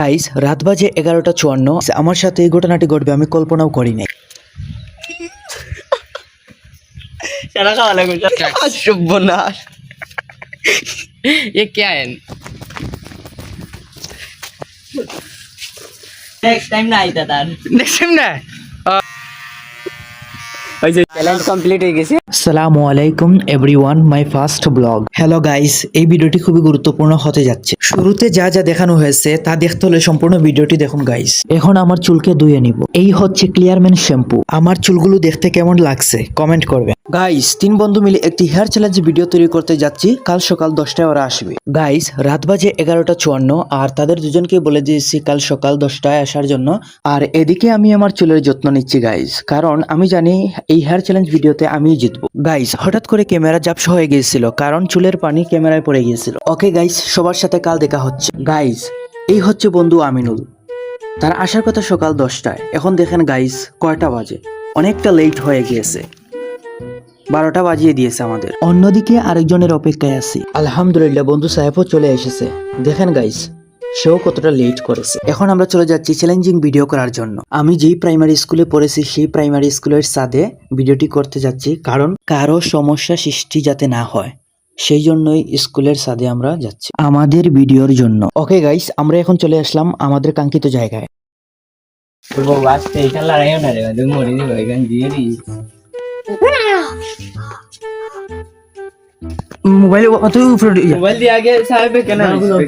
Guys রাত বাজে এগারোটা চুয়ান্ন। আমার সাথে এই ঘটনাটি ঘটবে আমি কল্পনাও করিনি কমপ্লিট হয়ে গেছে। আসসালামু আলাইকুম everyone, my first blog. Hello guys, এই ভিডিওটি খুবই গুরুত্বপূর্ণ হতে যাচ্ছে। শুরুতে যা যা দেখানো হয়েছে, তা দেখতে হলে সম্পূর্ণ ভিডিওটি দেখুন গাইস। এখন আমার চুলকে ধুয়ে নিব। এই হচ্ছে ক্লিয়ারম্যান শ্যাম্পু আমার চুলগুলো দেখতে কেমন লাগছে কমেন্ট করবে গাইস, তিন বন্ধু মিলে একটি হেয়ার চ্যালেঞ্জ ভিডিও তৈরি করতে যাচ্ছি। কাল সকাল দশটায় ওরা আসবে। গাইস, রাত বাজে এগারোটা চুয়ান্ন, আর তাদের দুজনকে বলে দিয়েছি কাল সকাল দশটায় আসার জন্য। আর এদিকে আমি আমার চুলের যত্ন নিচ্ছি, গাইস। কারণ আমি জানি, এই হেয়ার চ্যালেঞ্জ ভিডিওতে আমি জিতবো। গাইস হঠাৎ করে ক্যামেরা জাপসা হয়ে গিয়েছিল, কারণ চুলের পানি ক্যামেরায় পড়ে গিয়েছিল। ওকে গাইস সবার সাথে কাল দেখা হচ্ছে। গাইস এই হচ্ছে বন্ধু আমিনুল। তার আসার কথা সকাল দশটায়। এখন দেখেন গাইস কয়টা বাজে। অনেকটা লেট হয়ে গিয়েছে। বারোটা বাজিয়ে দিয়েছে আমাদের। অন্যদিকে আরেকজনের অপেক্ষায় আছি। আলহামদুলিল্লাহ, বন্ধু সাহেবও চলে এসেছে। দেখেন গাইস সেও কতটা লেট করেছে। এখন আমরা চলে যাচ্ছি চ্যালেঞ্জিং ভিডিও করার জন্য। আমি যেই প্রাইমারি স্কুলে পড়েছি সেই প্রাইমারি স্কুলের সাদে ভিডিওটি করতে যাচ্ছি কারণ কারও সমস্যা সৃষ্টি যাতে না হয় সেই জন্যই স্কুলের সাদে আমরা যাচ্ছি। আমাদের ভিডিওর জন্য। ওকে গাইস আমরা এখন চলে আসলাম আমাদের কাঙ্ক্ষিত জায়গায়। মোবাইল মোবাইল দিয়ে আগে সাহেব কেন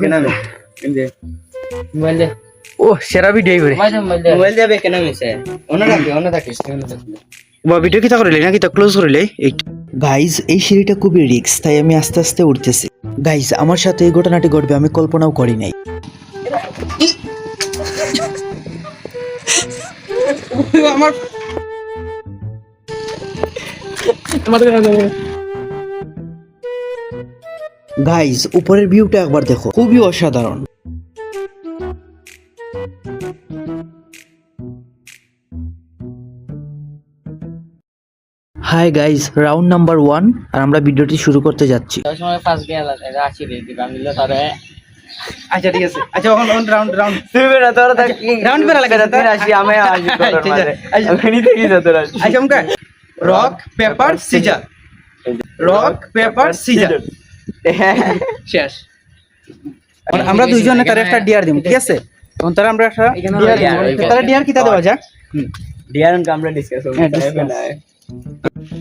কেন ও সেরা ভিডিও করিলে? ক্লোজ করিলে? এই সিঁড়িটা খুবই তাই আমি আস্তে আস্তে উঠতেছি। গাইজ আমার সাথে এই ঘটনাটি ঘটবে আমি কল্পনাও করি নাই। গাইজ উপরের ভিউটা একবার দেখো খুবই অসাধারণ। Hi guys round number one আর আমরা ভিডিওটি শুরু করতে যাচ্ছি। আচ্ছা ঠিক আছে। আচ্ছা এখন রাউন্ড রাউন্ড তুই বেরা তোর রাউন্ড বেরা লাগে তুই রাশি আমি আসি তোর ঠিক আছে, মারে। আমি থেকে যা তোর রাশি মুকা rock paper scissor rock paper scissor শেষ। আমরা দুইজনে তার একটা ডিয়ার দিব ঠিক আছে? এখন তারা আমরা একটা ডিয়ার দিব তারা ডিয়ার কিতা দেওয়া যাক? ডিয়ারন কামরা ডিসকাস।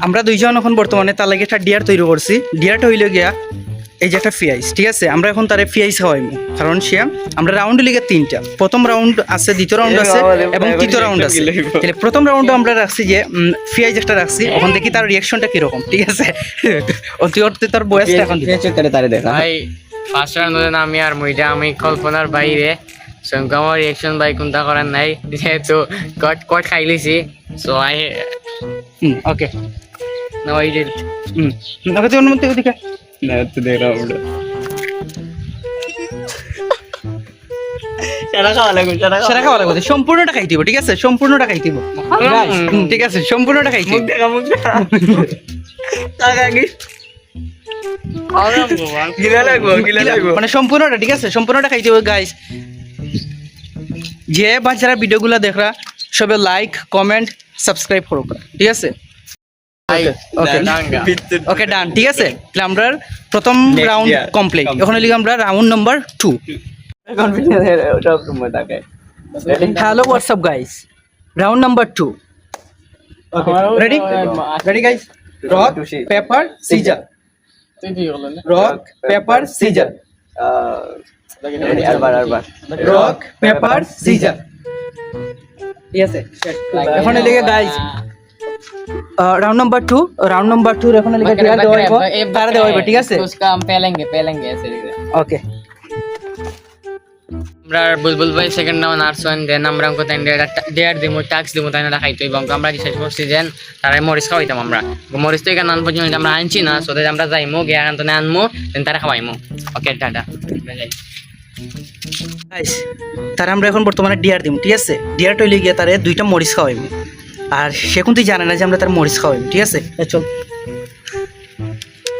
আমরা দুইজন এখন বর্তমানে তার লাগে একটা ডিয়ার তৈরি করছি। ডিয়ারটা হইল গিয়া এই যে একটা ফিয়াইস ঠিক আছে? আমরা এখন তারে ফিয়াইস খাওয়াইম কারণ সে আমরা রাউন্ড লিগে তিনটা। প্রথম রাউন্ড আছে দ্বিতীয় রাউন্ড আছে এবং তৃতীয় রাউন্ড আছে। তাহলে প্রথম রাউন্ডে আমরা রাখছি যে ফিয়াইস একটা রাখছি। এখন দেখি তার রিয়াকশনটা কীরকম ঠিক আছে? অতি অর্থে তার বয়সটা এখন তারে দেখা। ভাই ফার্স্ট রাউন্ড আমি আর মুইটা আমি কল্পনার বাইরে। সঙ্গে আমার রিয়েকশন ভাই কোনটা করার নাই যেহেতু কট কট খাই লিছি সো আই হুম লাগবে সারা সেটা সম্পূর্ণটা খাই দিব ঠিক আছে? সম্পূর্ণটা খাই দিব ঠিক আছে সম্পূর্ণটা খাই দেখা মুখ দেখা। টাকা কি গিলা লাগবো গিলা লাগবো। মানে সম্পূর্ণটা ঠিক আছে? সম্পূর্ণটা গাইস যে বাচ্চারা ভিডিওগুলো দেখরা সবে লাইক কমেন্ট সাবস্ক্রাইব করো ঠিক আছে? ওকে ওকে ডান ঠিক আছে? আমরা প্রথম রাউন্ড. কমপ্লিট এখন লিগে আমরা round number two hello WhatsApp guys round number two ready ready guys rock paper scissor rock paper scissor rock paper scissor ঠিক আছে এখন লিগে guys round number two round number two এখন লিগে ডিয়ার দেওয়া হইব তার দেওয়া হইব ঠিক আছে उसका हम पहलेंगे पहलेंगे ऐसे ওকে আমরা বুলবুল ভাই সেকেন্ড রাউন্ড আর্টস দেন আমরা অঙ্ক তাই ডেয়ার দিব ট্যাক্স দিব তাই না খাইতে এবং আমরা রিসার্চ করছি যে তারা মরিচ খাওয়াইতাম আমরা মরিচ তো এখানে আন পর্যন্ত আমরা আনছি না সো আমরা যাইমু গিয়ে এখান থেকে আনমু দেন তারা খাওয়াইমু ওকে টাটা গাইস তার আমরা এখন বর্তমানে ডিয়ার দিম ঠিক আছে? ডিয়ার টইলে গিয়ে তারে দুইটা মরিচ খাওয়াইব আর সে কিন্তু জানে না যে আমরা তার মরিচ খাওয়াইব ঠিক আছে? চল।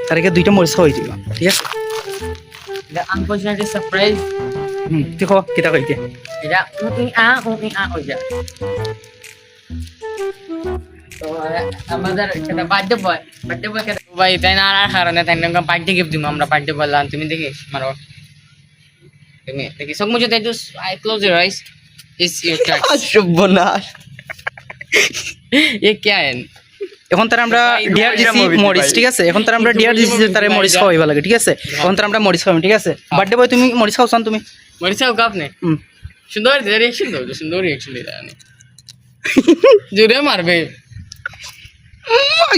তারকে দুইটা মরিচ খাওয়াই দিব ঠিক আছে? আনফরচুনেটলি সারপ্রাইজ হুম দেখো কিতা কইতে এটা উই আ উই আ যায় তো আমাদের একটা বার্থডে বয় বার্থডে বয় ভাই তাই না? আর কারণে তাই না? পার্টি গিফট দিব আমরা পার্টি বললাম তুমি দেখি মারো। Tungi. Lagi sok mo jud just I close your eyes. It's your crack. Ashubona. এ কেন এখন তারা আমরা ডিআরডিসি মরিচ ঠিক আছে? এখন তারা আমরা ডিআরডিসি তারে মরিচ খাওয়াইবা লাগে ঠিক আছে? এখন তারা আমরা মরিচ খাওয়াম ঠিক আছে? বার্থডে বয় তুমি মরিচ খাওছান তুমি। মরিচ খাও কাপ নে। সুন্দর রিয়াকশন দাও সুন্দর রিয়াকশন দিলা জোরে মারবে। oh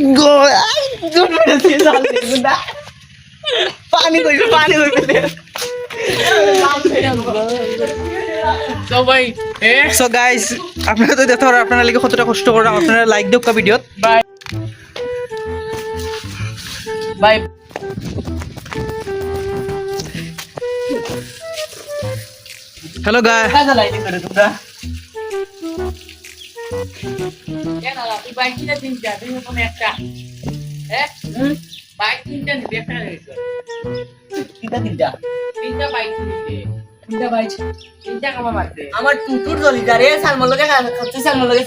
পানি কইবে পানি কইবে। সো গাইস আপনারা তো দেখতে পারেন আপনারা লিখে কতটা কষ্ট করে আপনারা লাইক দেও ভিডিওত বাই বাই হ্যালো গাই কোনো একটা। হ্যাঁ? বাইক তিনটা নিবি একটা কিটা কিটা তিনটা বাইক নিবি তিনটা বাইক তিনটা কামা মারতে আমার টুটুর জলি যারে সালমন লগে খাচ্ছি সালমন লগে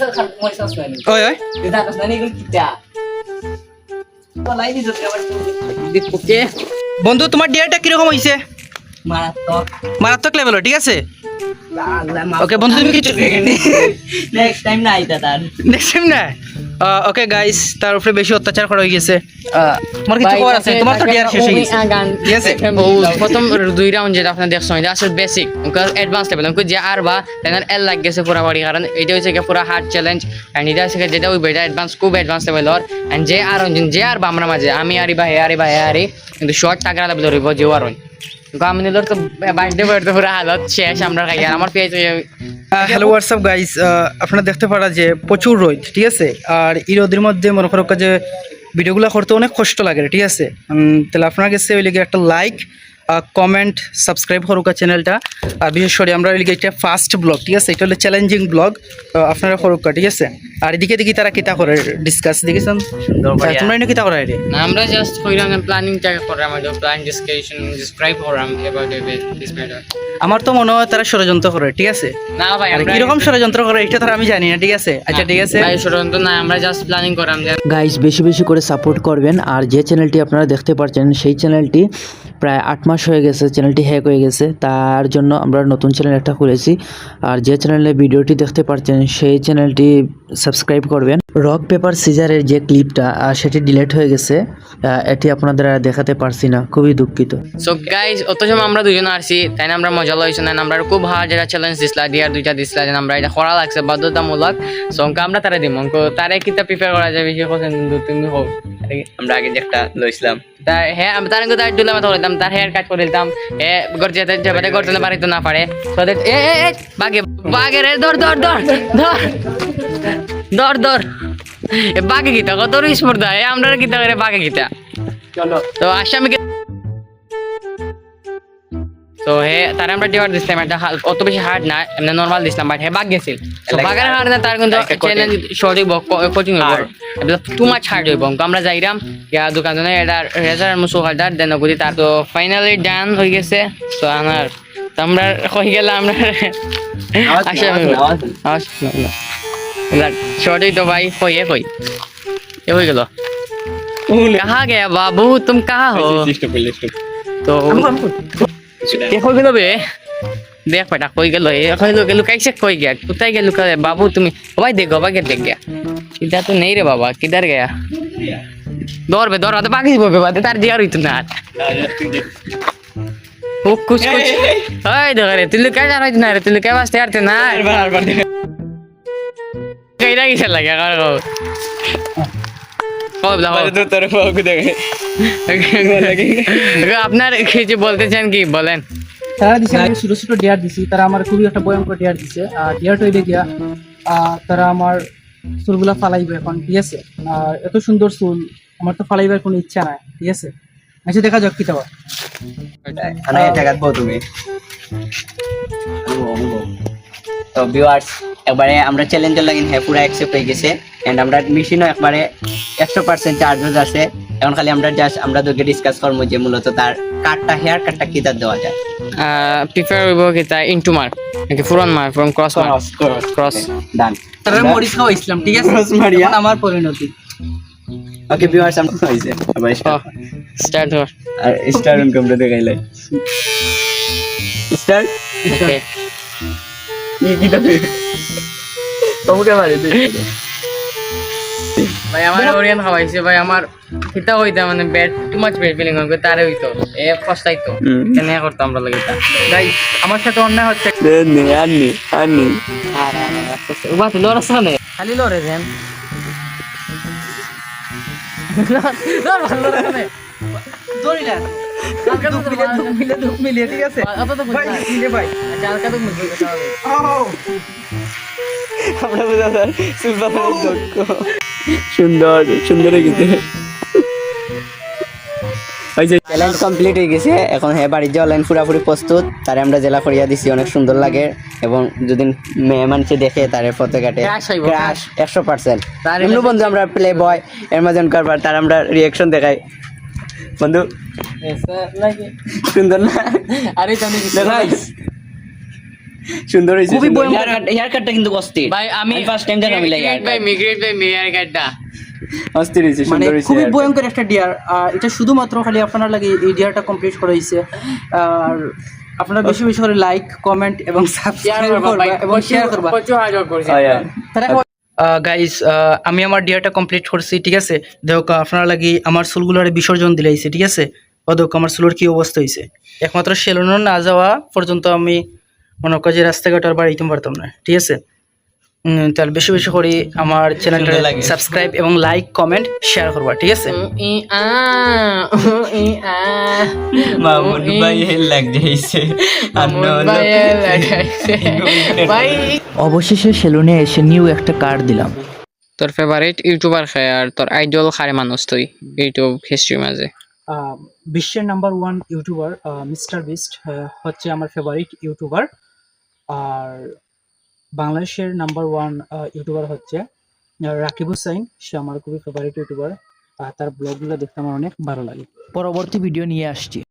সস নাই। ওই ওই। এটা কস না এগুলো কিটা বলাই দিছ আবার। ওকে বন্ধু তোমার ডিয়ারটা কীরকম হইছে মারাত্মক। মারাত্মক লেভেল ঠিক আছে? ওকে বন্ধু তুমি কিছু নেক্সট টাইম না আইতা তার নেক্সট টাইম না ওকে গাইস তার উপরে বেশি অত্যাচার করা হয়ে গেছে। তোমার কিছু খবর আছে? তোমার তো ডিয়ার শেষ হয়ে গেছে। ঠিক আছে? প্রথম দুই রাউন্ড যেটা আপনার দেখছেন এটা আসলে বেসিক অ্যাডভান্স লেভেল যে আর বা তেনার এল লাগ গেছে পুরা বাড়ি কারণ এটা হচ্ছে কি পুরা হার্ড চ্যালেঞ্জ এন্ড এটা হচ্ছে যেটা ওই বেটা অ্যাডভান্স খুব অ্যাডভান্স লেভেলর এন্ড যে আর যে আর বা আমরা মাঝে আমি আরি বা হে আরি বা হে আরি কিন্তু শর্ট টাকা লেভেল ধরিব যে আর আমি তো বাইন্ডে বাইরে পুরো হালত শেষ, আমরা খাই। আমার পেয়েছে হ্যালো হোয়াটসঅ্যাপ গাইস আপনারা দেখতে পারা যে প্রচুর রোদ, ঠিক আছে? আর এই রোদের মধ্যে মনে করো যে ভিডিওগুলো করতে অনেক কষ্ট লাগে ঠিক আছে? তাহলে আপনার কাছে ওই লিগে একটা লাইক কমেন্ট সাবস্ক্রাইব করুকা চ্যানেলটা আর বিশেষ করে আমরা ওই একটা ফার্স্ট ব্লগ ঠিক আছে? এটা হলো চ্যালেঞ্জিং ব্লগ আপনারা করুকা ঠিক আছে? আর এদিকে দেখি তারা কিতা করে ডিসকাস দেখেছেন? তোমরা এনে কিতা করে না আমরা জাস্ট কইরাম প্ল্যানিং টাকা করে আমাদের প্ল্যান ডিসকাশন ডিসক্রাইব করাম এবাউট দিস ম্যাটার আমার তো মনে হয় তারা ষড়যন্ত্র করে ঠিক আছে? না ভাই আর আমরা কীরকম ষড়যন্ত্র করে এটা তারা আমি জানি না ঠিক আছে? আচ্ছা ঠিক আছে। ভাই ষড়যন্ত্র না আমরা জাস্ট প্ল্যানিং করাম যে গাইস বেশি বেশি করে সাপোর্ট করবেন আর যে চ্যানেলটি আপনারা দেখতে পাচ্ছেন সেই চ্যানেলটি প্রায় আট মাস হয়ে গেছে চ্যানেলটি হ্যাক হয়ে গেছে তার জন্য আমরা নতুন চ্যানেল একটা খুলেছি। আর যে চ্যানেলে ভিডিওটি দেখতে পাচ্ছেন সেই চ্যানেলটি সাবস্ক্রাইব করবেন। রক পেপার সিজারের যে ক্লিপটা সেটি ডিলিট হয়ে গেছে এটি আপনাদের আর দেখাতে পারছি না খুবই দুঃখিত। সো গাইজ অত সময় আমরা দুজন আসছি তাই না আমরা মজা লইছি না আমরা খুব হার্ড যেটা চ্যালেঞ্জ দিছিলা দিয়ার দুইটা দিছিলা যেন আমরা এটা করা লাগছে বাধ্যতামূলক। সো অঙ্ক আমরা তারা দিম অঙ্ক তারে কিতা প্রিপেয়ার করা যাবে কথা কিন্তু তুমি হোক আমরা আগে যে একটা লইছিলাম। তার হ্যাঁ আমি তার তার দিলাম তার হেয়ার কাট করে দিতাম এ গর্জে যাবে করতে পারিত না পারে। তো এ বাগে বাগে রে ধর ধর ধর ধর। ধর ধর। বাগে গীতা কত স্পর্ধা এ আমরা গীতা করে বাঘে গীতা। চলো। তো আসামিকে তো হে তার আমরা ডিভার দিছিলাম এটা হাল- অত বেশি হার্ড না এমনি নরমাল দিছিলাম বাট হে বাগ গেছিল তো Like বাগের hard. হার্ড না তার কিন্তু Like a চ্যালেঞ্জ শর্ট হইব কোচিং হইব Hard. টু মাচ হার্ড হইব অঙ্ক আমরা যাইরাম ইয়া দোকান জনে এটা রেজার মুসু হালদার দেন গুদি তার তো ফাইনালি ডান হয়ে গেছে তো আমার তো আমরা কই গেলাম আমরা আওয়াজ নেই, আসামি আওয়াজ নেই, আওয়াজ নেই। আওয়াজ না শর্ট হই তো ভাই কই এ কই এ হয়ে গেল कहाँ गया बाबू तुम कहाँ हो তো কই গেল বে? দেখ বেটা কই গেল? এ কই লুকাইছে কই গিয়া? কোথায় গেল লুকা বাবু তুমি ভাই দেখ বাবা কে দেখ গিয়া। ইধর তো নেই রে বাবা কিধর গয়া? দৌড় বে দৌড় তো বাকি ববে বাদে তার দিয়ার হইতো না। ও কুছ কুছ হাই দেখ রে তুই লুকাই না না রে? তুই লুকাই বাসতে আরতে না? কইরা গিয়ে লাগে দাও আপনার কিছু বলতে চান কি? বলেন। তারা দিছে আমি ছোট ছোট ডিয়ার দিছি। তারা আমার খুবই একটা ভয়ঙ্কর ডিয়ার দিছে। আর ডিয়ার হইলে গিয়া আহ, তারা আমার চুলগুলা ফালাইবে এখন ঠিক আছে? আর এত সুন্দর চুল আমার তো ফালাইবার কোনো ইচ্ছা নাই ঠিক আছে? আচ্ছা দেখা যাক কি তাও আনা এটা কাটবো তুমি। তো ভিউয়ার্স একবারে আমরা চ্যালেঞ্জের লাগিন হ্যাঁ পুরো অ্যাকসেপ্ট হয়ে গেছে। এন্ড আমরা মেশিনও একবারে একশো পার্সেন্ট চার্জেস আছে এখন খালি আমরা জাস্ট আমরা দুকে ডিসকাস করব যে মূলত তার কাটটা হেয়ার কাটটা কি তার দেওয়া যায়। প্রিফার হইব কিতা ইনটু মার্ক নাকি ফুরন mark ফুরন cross mark cross cross cross ডান মরিচ খাওয়াইছিলাম ঠিক আছে? মারিয়া। আমার পরিণতি। ওকে ভিউয়ার্স আমরা হইছে আবার স্টার্ট আর স্টার ইনকাম টা দেখাইলে স্টার ওকে কি কি তো তোমকে মারি ভাই আমার ওরিয়ান খাওয়াইছে ভাই আমার কিতা হইতা মানে bad too much bad feeling হইতো তারে হইতো এ পস্তাইতো। কেন করতো আমরা লাগে তা। গাইস আমার সাথে অন্যায় হচ্ছে। নে আনি আনি বাত লড় সামনে খালি লড়ে দেন লড় ভালো লড়ে সামনে ঠিক আছে? আচ্ছা আমরা বুঝা স্যার সুলতানের দক্ষ সুন্দর সুন্দর গেছে। ওই যে চ্যালেঞ্জ কমপ্লিট হয়ে গেছে। এখন হ্যাঁ বাড়ির যাওয়া লাইন পুরাপুরি প্রস্তুত তারে আমরা জেলা করিয়া দিছি অনেক সুন্দর লাগে। এবং যদি মেয়ে মানুষে দেখে তারে ফটো কাটে ক্রাশ একশো পার্সেন্ট এমনি বন্ধু আমরা প্লে বয় অ্যামাজন কারবার তার আমরা রিয়াকশন দেখাই। বন্ধু সুন্দর না আরে. সুন্দর হয়েছে খুবই সুন্দর। ভয়ঙ্কর। Haircut- haircut টা কিন্তু অস্থির ভাই আমি ফার্স্ট টাইম দেখলাম এই লাগে ভাই মিগ্রেট ভাই মেয়ার কাটটা অস্থির হয়েছে মানে সুন্দর হয়েছে খুবই ভয়ঙ্কর একটা ডিয়ার আর এটা শুধুমাত্র খালি আপনার লাগে এই ডিয়ারটা কমপ্লিট করা হয়েছে আর আপনারা বেশি বেশি করে লাইক কমেন্ট এবং সাবস্ক্রাইব করবা এবং শেয়ার করবা প্রচুর হাজার করছি yeah. গাইস আমি আমার ডিয়ারটা কমপ্লিট করছি, ঠিক আছে? দেখো, আপনারা লাগি আমার চুলগুলোর বিসর্জন দিলাইছে, ঠিক আছে? দেখো, আমার চুলোর কী অবস্থা হয়েছে একমাত্র সেলুন না যাওয়া পর্যন্ত আমি মনে করি যে রাস্তাঘাট আর বাড়িতে পারতাম না, ঠিক আছে? তাহলে বেশি বেশি করে আমার চ্যানেলটা। সাবস্ক্রাইব এবং লাইক কমেন্ট শেয়ার করবা ঠিক আছে? ই আ ই আ মামুন ভাই অবশেষে সেলুনে এসে নিউ একটা কার্ড দিলাম। তোর ফেভারিট ইউটিউবার খায় আর তোর আইডল খারে মানুষ তুই ইউটিউব হিস্ট্রির মাঝে? আহ, বিশ্বের number one YouTuber Mr Beast হচ্ছে আমার ফেভারিট ইউটিউবার আর বাংলাদেশের নাম্বার ওয়ান ইউটিউবার হচ্ছে রাকিব হুসাইন। সে আমার খুবই ফেভারিট ইউটিউবার আর তার ব্লগগুলো দেখতে আমার অনেক ভালো লাগে। পরবর্তী ভিডিও নিয়ে আসছি।